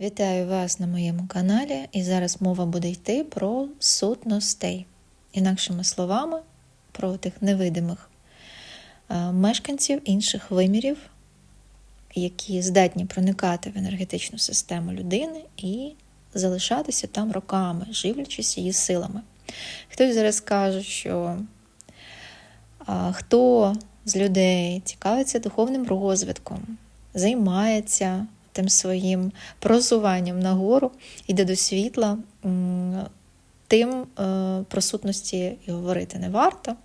Вітаю вас на моєму каналі, і зараз мова буде йти про сутностей. Інакшими словами, про тих невидимих е, мешканців інших вимірів, які здатні проникати в енергетичну систему людини і залишатися там роками, живлячись її силами. Хтось зараз каже, що хто з людей цікавиться духовним розвитком, займається тим своїм просуванням нагору, йде до світла, тим е, про сутності і говорити не варто.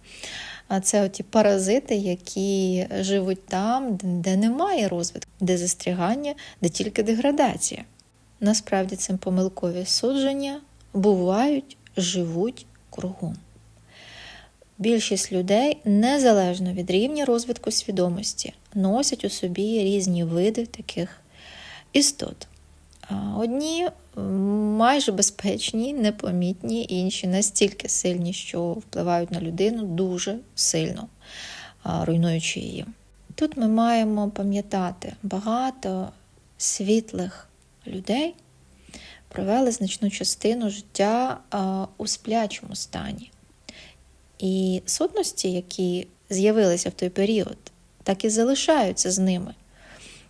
А це оті паразити, які живуть там, де немає розвитку, де застрягання, де тільки деградація. Насправді це помилкові судження бувають, живуть кругом. Більшість людей, незалежно від рівня розвитку свідомості, носять у собі різні види таких істот. Одні майже безпечні, непомітні, інші настільки сильні, що впливають на людину дуже сильно, руйнуючи її. Тут ми маємо пам'ятати, багато світлих людей провели значну частину життя у сплячому стані. І сутності, які з'явилися в той період, так і залишаються з ними.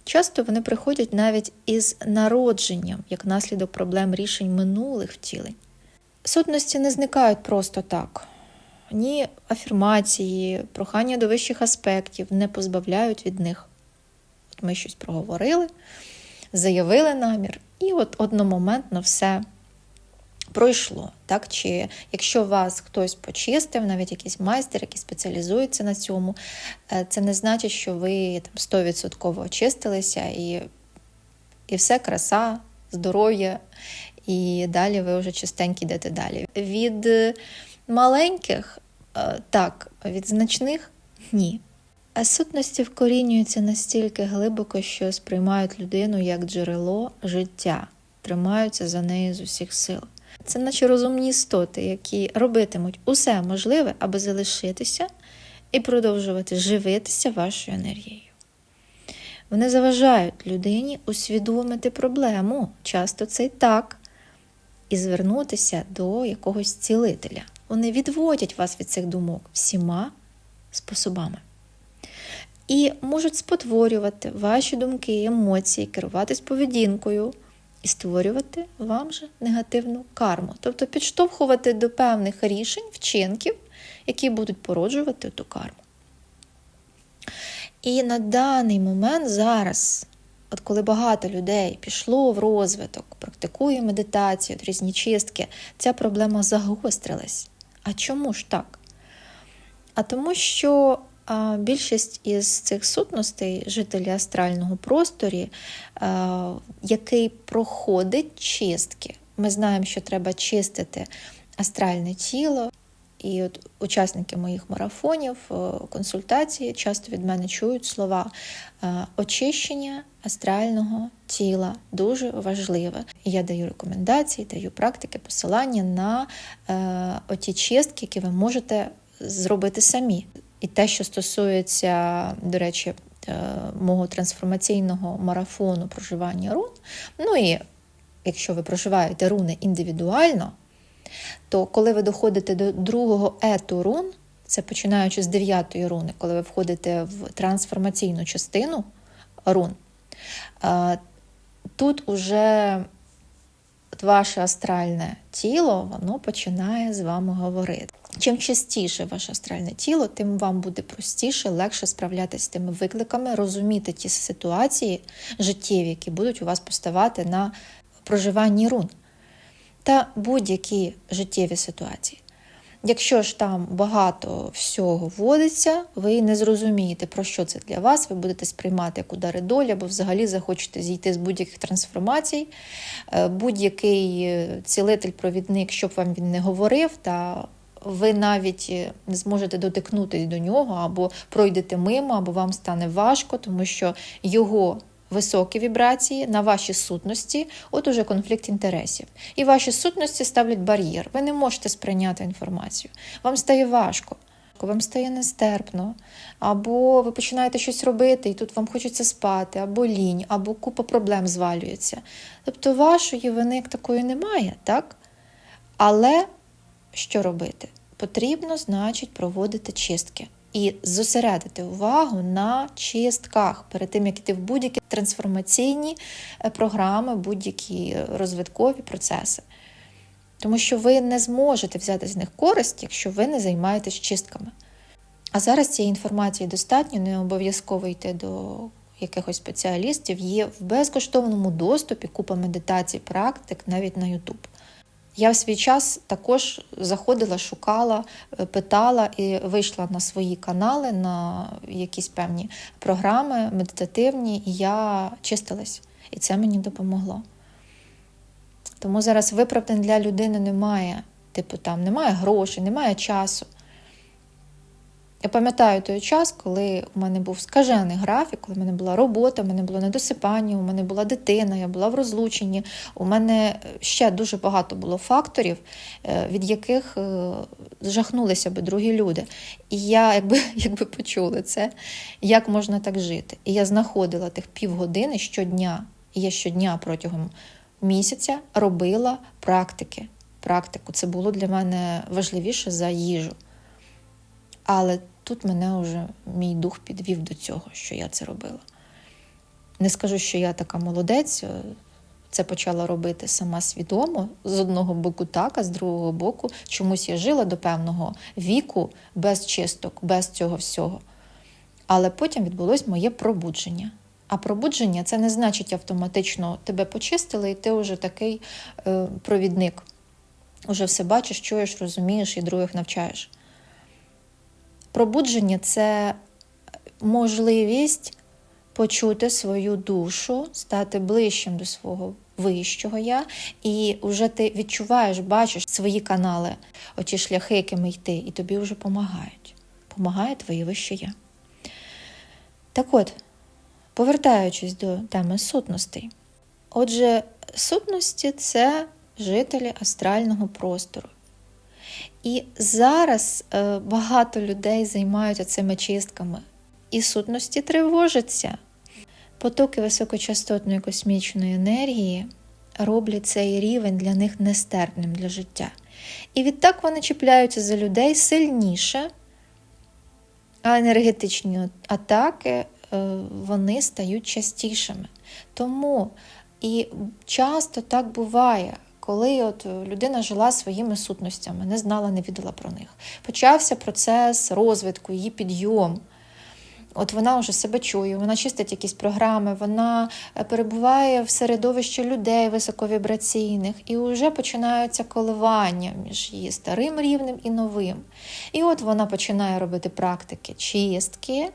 Часто вони приходять навіть із народженням, як наслідок проблем рішень минулих втілень. Сутності не зникають просто так. Ні афірмації, прохання до вищих аспектів не позбавляють від них. От ми щось проговорили, заявили намір, і от одномоментно все пройшло. Так? Чи якщо вас хтось почистив, навіть якийсь майстер, який спеціалізується на цьому, е, це не значить, що ви там 100% очистилися і, і все краса, здоров'я, і далі ви вже чистенькі йдете далі. Від маленьких, е, так, від значних ні. А сутності вкорінюються настільки глибоко, що сприймають людину як джерело життя, тримаються за нею з усіх сил. Це наче розумні істоти, які робитимуть усе можливе, аби залишитися і продовжувати живитися вашою енергією. Вони заважають людині усвідомити проблему, часто це й так, і звернутися до якогось цілителя. Вони відводять вас від цих думок всіма способами. І можуть спотворювати ваші думки, емоції, керуватись поведінкою і створювати вам же негативну карму, тобто підштовхувати до певних рішень, вчинків, які будуть породжувати ту карму. І на даний момент зараз, от коли багато людей пішло в розвиток, практикує медитацію, різні чистки, ця проблема загострилась. А чому ж так? А тому, що більшість із цих сутностей, жителі астрального просторі, який проходить чистки. Ми знаємо, що треба чистити астральне тіло. І от учасники моїх марафонів, консультацій часто від мене чують слова очищення астрального тіла дуже важливе. І я даю рекомендації, даю практики, посилання на е, оті чистки, які ви можете зробити самі. І те, що стосується, до речі, е, мого трансформаційного марафону проживання рун, ну і якщо ви проживаєте руни індивідуально, то коли ви доходите до другого ету рун, це починаючи з дев'ятої руни, коли ви входите в трансформаційну частину рун, е, тут уже ваше астральне тіло воно починає з вами говорити. Чим частіше ваше астральне тіло, тим вам буде простіше, легше справлятися з тими викликами, розуміти ті ситуації життєві, які будуть у вас поставати на проживанні рун та будь-які життєві ситуації. Якщо ж там багато всього вводиться, ви не зрозумієте, про що це для вас, ви будете сприймати як удари долі, або взагалі захочете зійти з будь-яких трансформацій, будь-який цілитель-провідник, щоб вам він не говорив, та ви навіть не зможете дотикнутися до нього, або пройдете мимо, або вам стане важко, тому що його високі вібрації на ваші сутності, от уже конфлікт інтересів. І ваші сутності ставлять бар'єр. Ви не можете сприйняти інформацію. Вам стає важко. вам стає нестерпно, або ви починаєте щось робити, і тут вам хочеться спати, або лінь, або купа проблем звалюється. Тобто вашої вини як такої немає, так? Але що робити? Потрібно, значить, проводити чистки і зосередити увагу на чистках перед тим, як іти в будь-які трансформаційні е, програми, будь-які розвиткові процеси. Тому що ви не зможете взяти з них користь, якщо ви не займаєтесь чистками. А зараз цієї інформації достатньо, не обов'язково йти до якихось спеціалістів. Є в безкоштовному доступі купа медитацій, практик навіть на YouTube. Я в свій час також заходила, шукала, е, питала і вийшла на свої канали, на якісь певні програми медитативні, і я чистилась. І це мені допомогло. Тому зараз виправдань для людини немає. Типу, там немає грошей, немає часу. Я пам'ятаю той час, коли у мене був скажений графік, коли в мене була робота, у мене було недосипання, у мене була дитина, я була в розлученні. У мене ще дуже багато було факторів, е, від яких е, жахнулися би другі люди. І я, якби, якби почула це, як можна так жити. І я знаходила тих півгодини щодня, і я щодня протягом місяця робила практики. Практику. Це було для мене важливіше за їжу. Але тут мене вже мій дух підвів до цього, що я це робила. Не скажу, що я така молодець, це почала робити сама свідомо. З одного боку, так, а з другого боку, чомусь я жила до певного віку без чисток, без цього всього. Але потім відбулось моє пробудження. А пробудження це не значить автоматично тебе почистили, і ти вже такий е, провідник. Уже все бачиш, чуєш, розумієш і других навчаєш. Пробудження це можливість почути свою душу, стати ближчим до свого вищого я, і вже ти відчуваєш, бачиш свої канали, оті шляхи, якими йти, і тобі вже допомагають. Помагає твоє вище я. Так от, повертаючись до теми сутностей. Отже, сутності це жителі астрального простору. І зараз е, багато людей займаються цими чистками, і сутності тривожаться. Потоки високочастотної космічної енергії роблять цей рівень для них нестерпним для життя. І відтак вони чіпляються за людей сильніше, а енергетичні атаки е, вони стають частішими. Тому і часто так буває коли от людина жила своїми сутностями, не знала, не віддала про них. Почався процес розвитку, її підйом. От вона вже себе чує, вона чистить якісь програми, вона е, перебуває в середовищі людей високовібраційних, і вже починаються коливання між її старим рівнем і новим. І от вона починає робити практики чистки,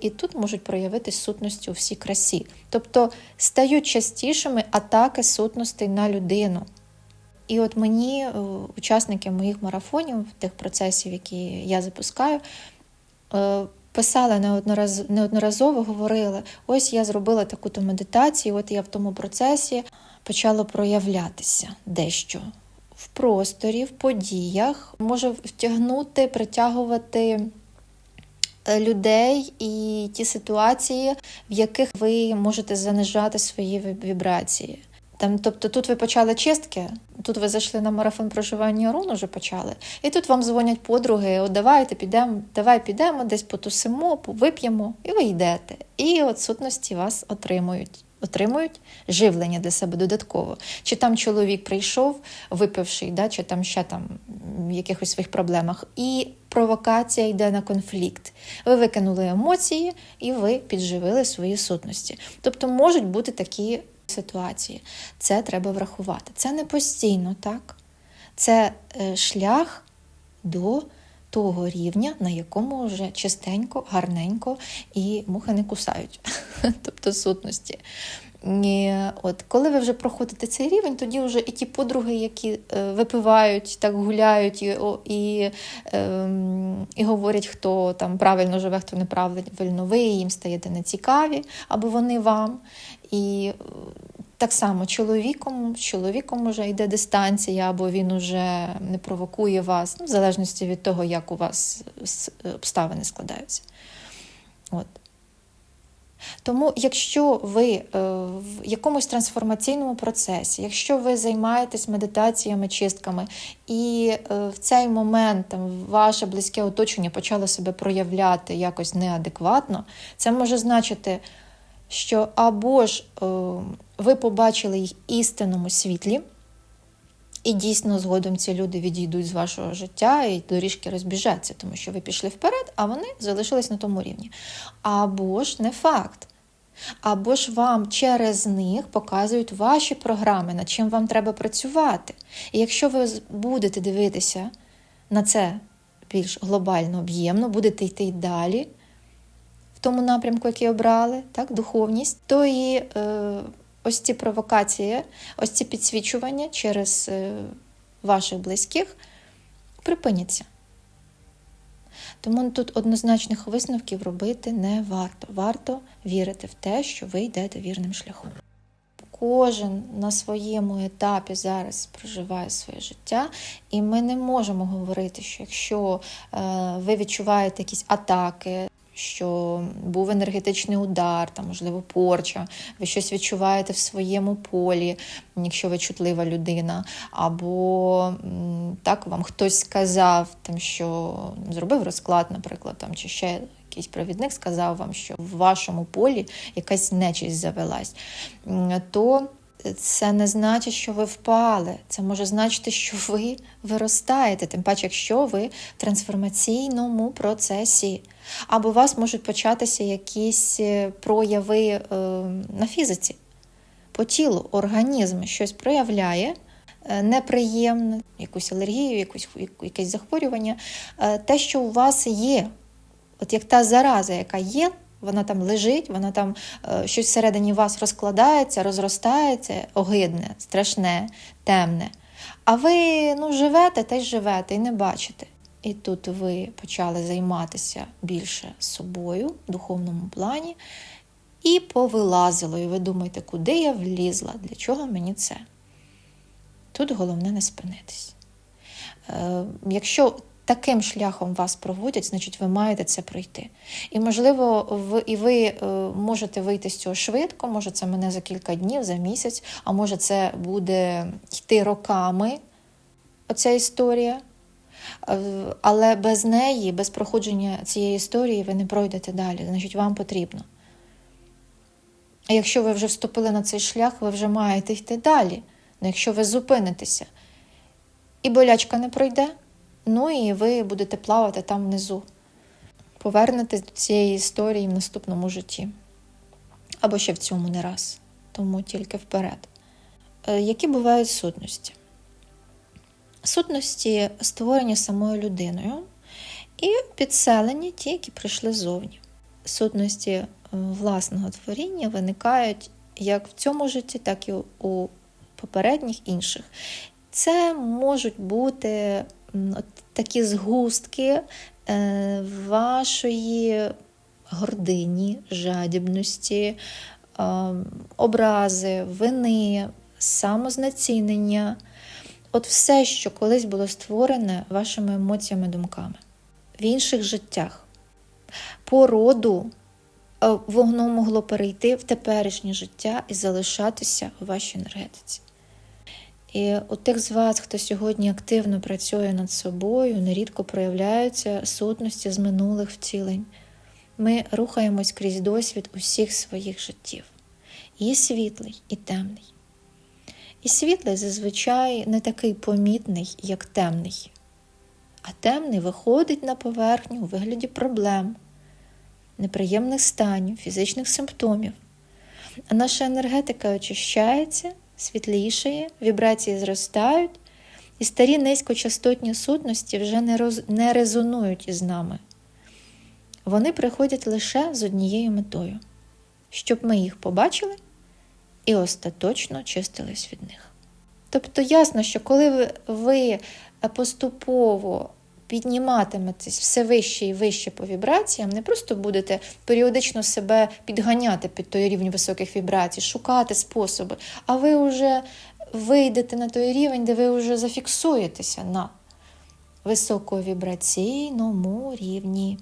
і тут можуть проявитись сутності у всій красі. Тобто стають частішими атаки сутностей на людину. І от мені, е, учасники моїх марафонів, тих процесів, які я запускаю, е, писали неодноразово, неодноразово говорили: ось я зробила таку-то медитацію, от я в тому процесі почало проявлятися дещо в просторі, в подіях, може втягнути, притягувати. Е, людей і ті ситуації, в яких ви можете занижати свої вібрації. Там, Тобто тут ви почали чистки, тут ви зайшли на марафон проживання рун, уже почали, і тут вам дзвонять подруги, от давайте підемо, давай підемо, десь потусимо, вип'ємо, і ви йдете. І от сутності вас отримують. Отримують живлення для себе додатково. Чи там чоловік прийшов, випивший, да, чи там ще там в якихось своїх проблемах, і провокація йде на конфлікт. Ви викинули емоції і ви підживили свої сутності. Тобто можуть бути такі ситуації. Це треба врахувати. Це не постійно, так? Це е, шлях до того рівня, на якому вже чистенько, гарненько і мухи не кусають, тобто сутності. І от Коли ви вже проходите цей рівень, тоді вже і ті подруги, які е, випивають, так гуляють і і, е, і говорять, хто там правильно живе, хто неправильно, ви їм стаєте нецікаві, або вони вам. І Так само чоловіком, з чоловіком вже йде дистанція, або він уже не провокує вас, ну, в залежності від того, як у вас обставини складаються. От. Тому, якщо ви е, в якомусь трансформаційному процесі, якщо ви займаєтесь медитаціями, чистками, і е, в цей момент там, ваше близьке оточення почало себе проявляти якось неадекватно, це може значити, що або ж е, ви побачили їх істинному світлі, і дійсно згодом ці люди відійдуть з вашого життя і доріжки розбіжаться, тому що ви пішли вперед, а вони залишились на тому рівні. Або ж не факт. Або ж вам через них показують ваші програми, над чим вам треба працювати. І якщо ви будете дивитися на це більш глобально, об'ємно, будете йти далі в тому напрямку, який обрали, так, духовність, то і е, ось ці провокації, ось ці підсвічування через е, ваших близьких припиняться. Тому тут однозначних висновків робити не варто. Варто вірити в те, що ви йдете вірним шляхом. Кожен на своєму етапі зараз проживає своє життя, і ми не можемо говорити, що якщо е, ви відчуваєте якісь атаки, що був енергетичний удар, там, можливо, порча, ви щось відчуваєте в своєму полі, якщо ви чутлива людина, або так вам хтось сказав, там, що зробив розклад, наприклад, там, чи ще якийсь провідник сказав вам, що в вашому полі якась нечисть завелась, то це не значить, що ви впали. Це може значити, що ви виростаєте, тим паче, якщо ви в трансформаційному процесі. Або у вас можуть початися якісь е, прояви е, на фізиці. По тілу організм щось проявляє е, неприємне, якусь алергію, якусь, якесь захворювання. Е, Те, що у вас є, от як та зараза, яка є, вона там лежить, вона там е, щось всередині вас розкладається, розростається, огидне, страшне, темне. А ви ну, живете та й живете і не бачите. І тут ви почали займатися більше собою в духовному плані, і повилазило. І ви думаєте, куди я влізла, для чого мені це? Тут головне не спинитись. Е, Якщо таким шляхом вас проводять, значить ви маєте це пройти. І, можливо, ви, і ви е, можете вийти з цього швидко, може, це мене за кілька днів, за місяць, а може, це буде йти роками, оця історія. Е, Але без неї, без проходження цієї історії, ви не пройдете далі. Значить, вам потрібно. А якщо ви вже вступили на цей шлях, ви вже маєте йти далі. Ну, якщо ви зупинитеся, і болячка не пройде, ну і ви будете плавати там внизу. Повернетесь до цієї історії в наступному житті. Або ще в цьому не раз. Тому тільки вперед. Е, Які бувають сутності? Сутності створені самою людиною і підселені ті, які прийшли ззовні. Сутності е, власного творіння виникають як в цьому житті, так і у попередніх інших. Це можуть бути от такі згустки е, вашої гордині, жадібності, е, образи, вини, самознецінення. От все, що колись було створене вашими емоціями, думками в інших життях. По роду е, могло перейти в теперішнє життя і залишатися у вашій енергетиці. І у тих з вас, хто сьогодні активно працює над собою, нерідко проявляються сутності з минулих втілень. Ми рухаємось крізь досвід усіх своїх життів. І світлий, і темний. І світлий зазвичай не такий помітний, як темний. А темний виходить на поверхню у вигляді проблем, неприємних станів, фізичних симптомів. А наша енергетика очищається, світлішає, вібрації зростають, і старі низькочастотні сутності вже не, роз... не резонують із нами. Вони приходять лише з однією метою, щоб ми їх побачили і остаточно чистились від них. Тобто ясно, що коли ви- поступово підніматиметесь все вище і вище по вібраціям, не просто будете періодично себе підганяти під той рівень високих вібрацій, шукати способи, а ви вже вийдете на той рівень, де ви вже зафіксуєтеся на високовібраційному рівні.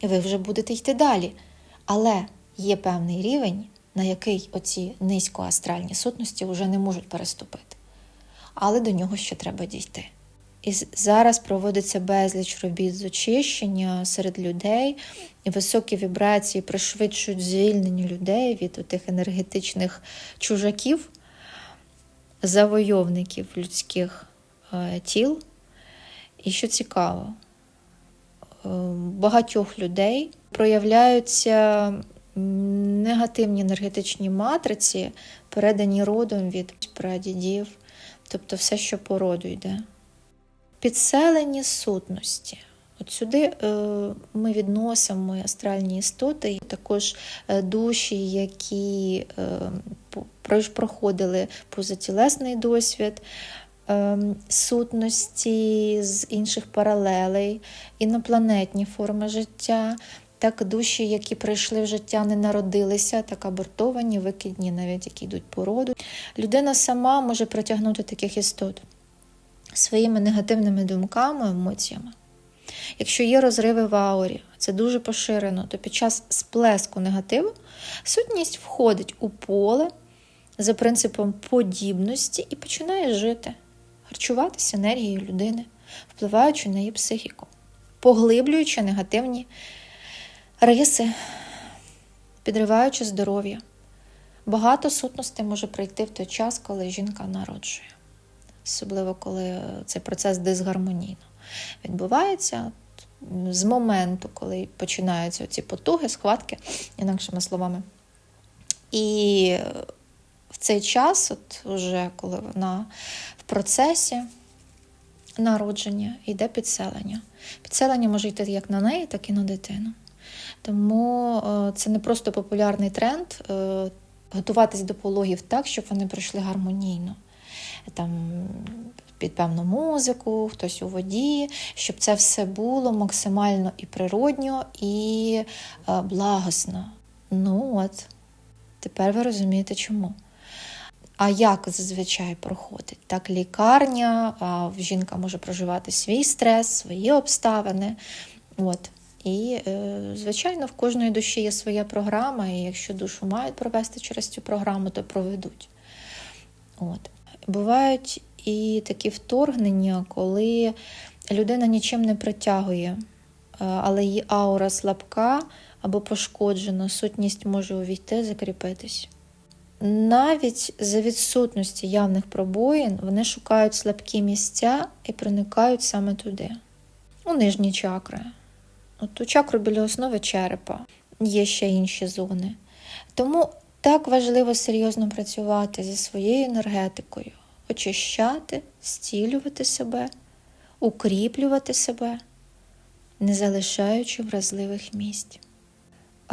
І ви вже будете йти далі. Але є певний рівень, на який оці низькоастральні сутності вже не можуть переступити. Але до нього ще треба дійти. І зараз проводиться безліч робіт з очищення серед людей, і високі вібрації пришвидшують звільнення людей від тих енергетичних чужаків, завойовників людських е, тіл. І що цікаво, е, багатьох людей проявляються негативні енергетичні матриці, передані родом від прадідів, тобто все, що по роду йде. Підселені сутності. От сюди е, ми відносимо астральні істоти, і також е, душі, які е, проходили позатілесний досвід, сутності з інших паралелей, інопланетні форми життя, так душі, які прийшли в життя, не народилися, так абортовані, викидні, навіть які йдуть по роду. Людина сама може притягнути таких істот своїми негативними думками, емоціями. Якщо є розриви в аурі, це дуже поширено, то під час сплеску негативу сутність входить у поле за принципом подібності і починає жити, харчуватися енергією людини, впливаючи на її психіку, поглиблюючи негативні риси, підриваючи здоров'я. Багато сутностей може прийти в той час, коли жінка народжує особливо коли цей процес дисгармонійно відбувається з моменту, коли починаються ці потуги, схватки, інакшими словами. І в цей час, от уже коли вона в процесі народження, йде підселення. Підселення може йти як на неї, так і на дитину. Тому е, це не просто популярний тренд е, готуватись до пологів так, щоб вони пройшли гармонійно там під певну музику, хтось у воді, щоб це все було максимально і природньо, і е, благосно. Ну от, тепер ви розумієте, чому. А як зазвичай проходить? Так, лікарня, а жінка може проживати свій стрес, свої обставини. От. І, е, звичайно, в кожної душі є своя програма, і якщо душу мають провести через цю програму, то проведуть. От. Бувають і такі вторгнення, коли людина нічим не притягує, е, але її аура слабка або пошкоджена, сутність може увійти, закріпитись. Навіть за відсутності явних пробоїн вони шукають слабкі місця і проникають саме туди, у нижні чакри. От у чакру біля основи черепа є ще інші зони. Тому так важливо серйозно працювати зі своєю енергетикою, очищати, зцілювати себе, укріплювати себе, не залишаючи вразливих місць.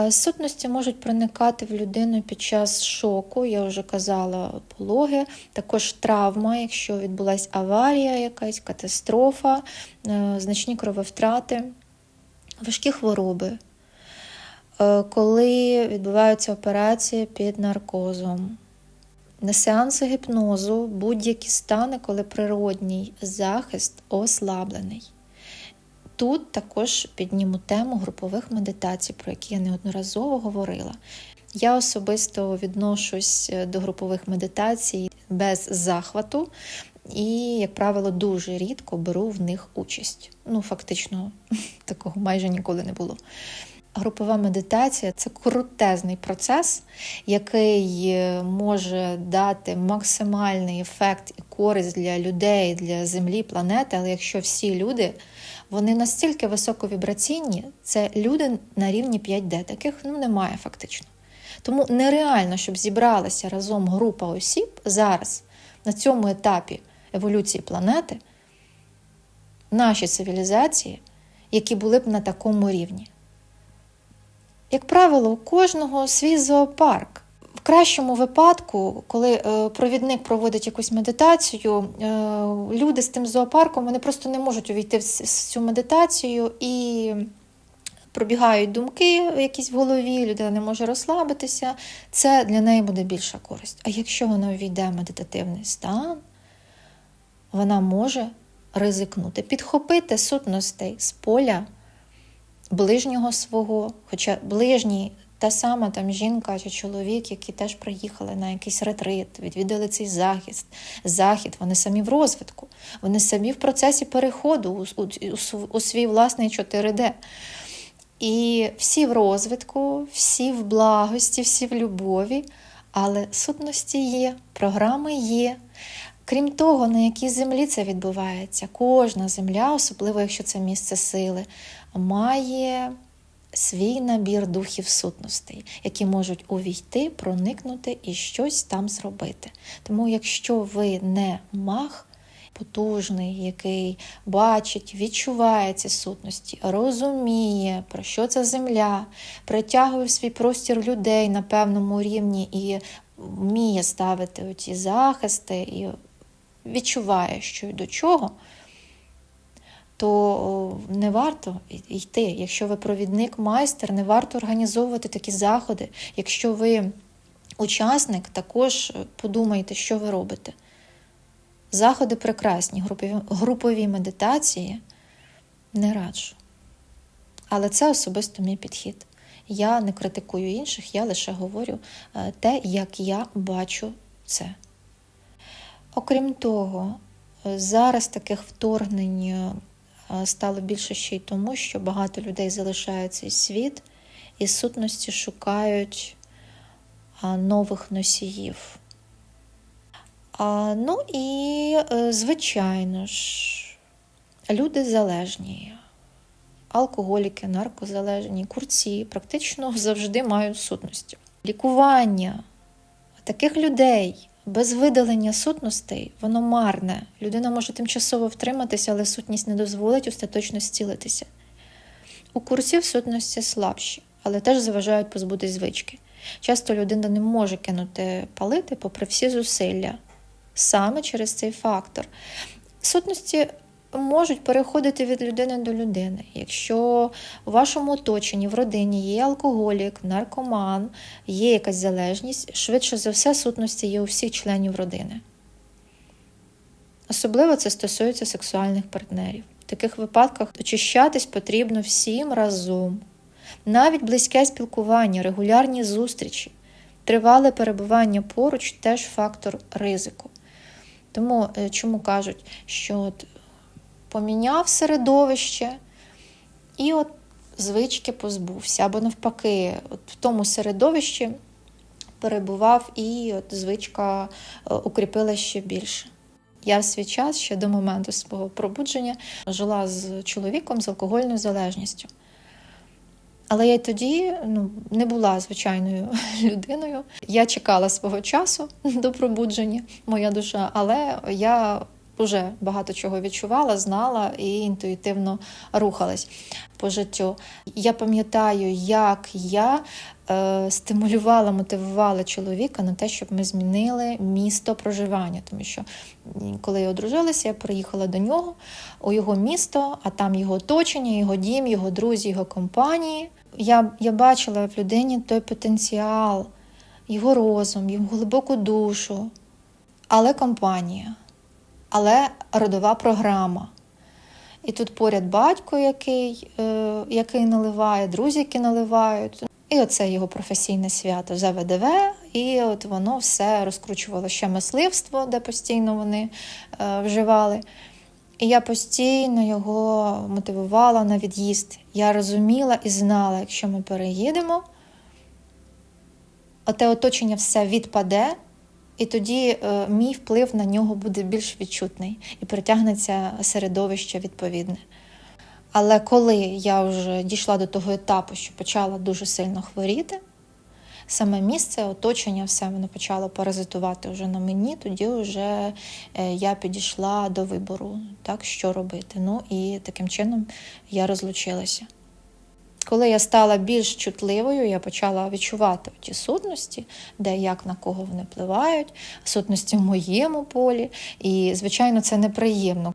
Сутності можуть проникати в людину під час шоку, я вже казала, пологи, також травма, якщо відбулася аварія, якась катастрофа, е, значні крововтрати, важкі хвороби, коли відбуваються операції під наркозом. На сеанси гіпнозу будь-які стани, коли природній захист ослаблений. Тут також підніму тему групових медитацій, про які я неодноразово говорила. Я особисто відношусь е, до групових медитацій без захвату і, як правило, дуже рідко беру в них участь. Ну, фактично, такого майже ніколи не було. Групова медитація це крутезний процес, який е, може дати максимальний ефект і користь для людей, для землі, планети. Але якщо всі люди вони настільки високовібраційні, це люди на рівні 5D, таких ну, немає фактично. Тому нереально, щоб зібралася разом група осіб зараз на цьому етапі еволюції планети, наші цивілізації, які були б на такому рівні. Як правило, у кожного свій зоопарк. В кращому випадку, коли е, провідник проводить якусь медитацію, е, люди з тим зоопарком вони просто не можуть увійти в цю медитацію і пробігають думки якісь в голові, людина не може розслабитися. Це для неї буде більша користь. А якщо вона ввійде в медитативний стан, вона може ризикнути, підхопити сутностей з поля ближнього свого, хоча ближній та сама там жінка чи чоловік, які теж приїхали на якийсь ретрит, відвідали цей захист, захід, вони самі в розвитку, вони самі в процесі переходу у, у, у, свій власний 4D. І всі в розвитку, всі в благості, всі в любові, але сутності є, програми є. Крім того, на якій землі це відбувається, кожна земля, особливо якщо це місце сили, має свій набір духів сутностей, які можуть увійти, проникнути і щось там зробити. Тому, якщо ви не маг, потужний, який бачить, відчуває ці сутності, розуміє, про що ця земля, притягує в свій простір людей на певному рівні і вміє ставити оці захисти і відчуває, що й до чого, то не варто йти. Якщо ви провідник, майстер, не варто організовувати такі заходи. Якщо ви учасник, також подумайте, що ви робите. Заходи прекрасні, групові, групові медитації не раджу. Але це особисто мій підхід. Я не критикую інших, я лише говорю е, те, як я бачу це. Окрім того, е, зараз таких вторгнень е, стало більше ще й тому, що багато людей залишають цей світ і сутності шукають нових носіїв. Ну і, е, звичайно ж, люди залежні, алкоголіки, наркозалежні, курці практично завжди мають сутності. Лікування таких людей без видалення сутностей воно марне. Людина може тимчасово втриматися, але сутність не дозволить остаточно зцілитися. У курсів сутності слабші, але теж заважають позбутись звички. Часто людина не може кинути палити попри всі зусилля, саме через цей фактор. Сутності можуть переходити від людини до людини. Якщо у вашому оточенні, в родині є алкоголік, наркоман, є якась залежність, швидше за все, сутності є у всіх членів родини. Особливо це стосується сексуальних партнерів. В таких випадках очищатись потрібно всім разом. Навіть близьке спілкування, регулярні зустрічі, тривале перебування поруч теж фактор ризику. Тому е, чому кажуть, що поміняв середовище і от звички позбувся, або навпаки, от в тому середовищі перебував і от звичка е, укріпила ще більше. Я в свій час ще до моменту свого пробудження жила з чоловіком з алкогольною залежністю. Але я й тоді ну, не була звичайною людиною. Я чекала свого часу до пробудження, моя душа, але я вже багато чого відчувала, знала і інтуїтивно рухалась по життю. Я пам'ятаю, як я е, стимулювала, мотивувала чоловіка на те, щоб ми змінили місто проживання. Тому що коли я одружилася, я приїхала до нього у його місто, а там його оточення, його дім, його друзі, його компанії. Я, я бачила в людині той потенціал, його розум, його глибоку душу, але компанія, але родова програма. І тут поряд батько, який, е, який наливає, друзі, які наливають. І оце його професійне свято ЗВДВ, і от воно все розкручувало ще мисливство, де постійно вони е, вживали. І я постійно його мотивувала на від'їзд. Я розуміла і знала, якщо ми переїдемо, оте оточення все відпаде, і тоді е, мій вплив на нього буде більш відчутний і притягнеться середовище відповідне. Але коли я вже дійшла до того етапу, що почала дуже сильно хворіти, саме місце, оточення, все воно почало паразитувати вже на мені, тоді вже е, я підійшла до вибору, так, що робити. Ну і таким чином я розлучилася. Коли я стала більш чутливою, я почала відчувати ті сутності, де як на кого вони впливають, сутності в моєму полі. І, звичайно, це неприємно.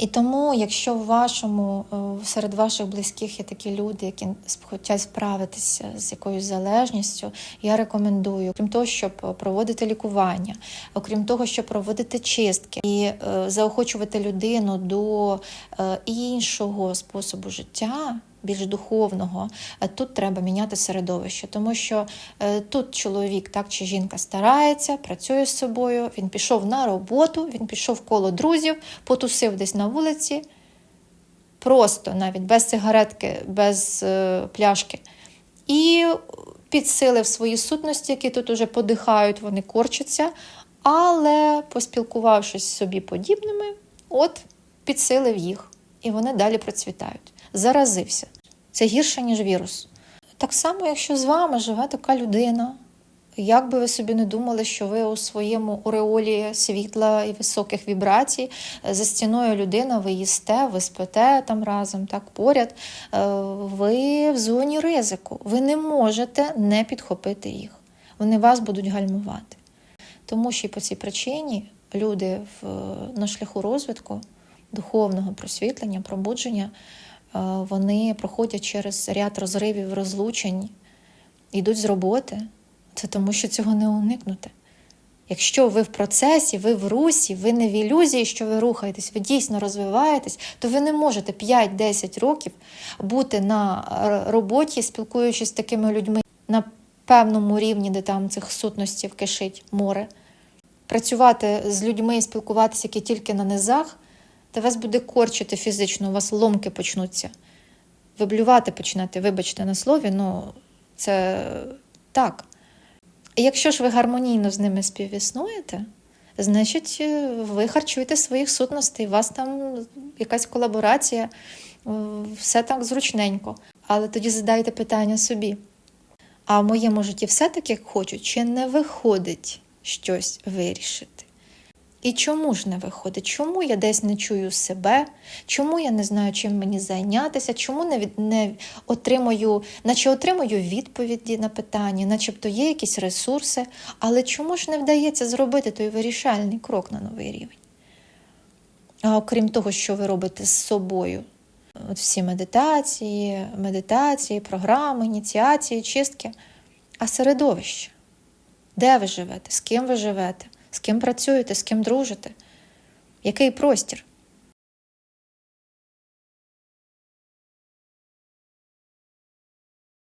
І тому, якщо в вашому е, серед ваших близьких є такі люди, які хочуть справитися з якоюсь залежністю, я рекомендую, крім того, щоб проводити лікування, окрім того, щоб проводити чистки і е, заохочувати людину до е, іншого способу життя. Більш духовного, е, тут треба міняти середовище, тому що е, тут чоловік так чи жінка старається, працює з собою. Він пішов на роботу, він пішов коло друзів, потусив десь на вулиці, просто навіть без сигаретки, без е, пляшки. І підсилив свої сутності, які тут уже подихають, вони корчаться, але поспілкувавшись з собі подібними, от підсилив їх, і вони далі процвітають. Заразився. Це гірше, ніж вірус. Так само, якщо з вами живе така людина, як би ви собі не думали, що ви у своєму ореолі світла і високих вібрацій за стіною людина, ви їсте, ви спите там разом, так поряд, е, ви в зоні ризику. Ви не можете не підхопити їх. Вони вас будуть гальмувати. Тому що по цій причині люди в, на шляху розвитку, духовного просвітлення, пробудження, е, вони проходять через ряд розривів, розлучень, йдуть з роботи. Це тому, що цього не уникнути. Якщо ви в процесі, ви в русі, ви не в ілюзії, що ви рухаєтесь, ви дійсно розвиваєтесь, то ви не можете 5-10 років бути на роботі, спілкуючись з такими людьми на певному рівні, де там цих сутностів кишить море. Працювати з людьми, спілкуватися, які тільки на низах, та вас буде корчити фізично, у вас ломки почнуться. Виблювати почнете, вибачте на слові, ну це так. Якщо ж ви гармонійно з ними співіснуєте, значить е, ви харчуєте своїх сутностей, у вас там якась колаборація, все так зручненько. Але тоді задайте питання собі: а в моєму житті все так, як хочу, чи не виходить щось вирішити? І чому ж не виходить? Чому я десь не чую себе? Чому я не знаю, чим мені зайнятися? Чому не від, не отримую, наче отримую відповіді на питання, начебто є якісь ресурси, але чому ж не вдається зробити той вирішальний крок на новий рівень? А окрім того, що ви робите з собою, от всі медитації, медитації, програми, ініціації, чистки, а середовище, де ви живете, з ким ви живете? З ким працюєте, з ким дружите? Який простір?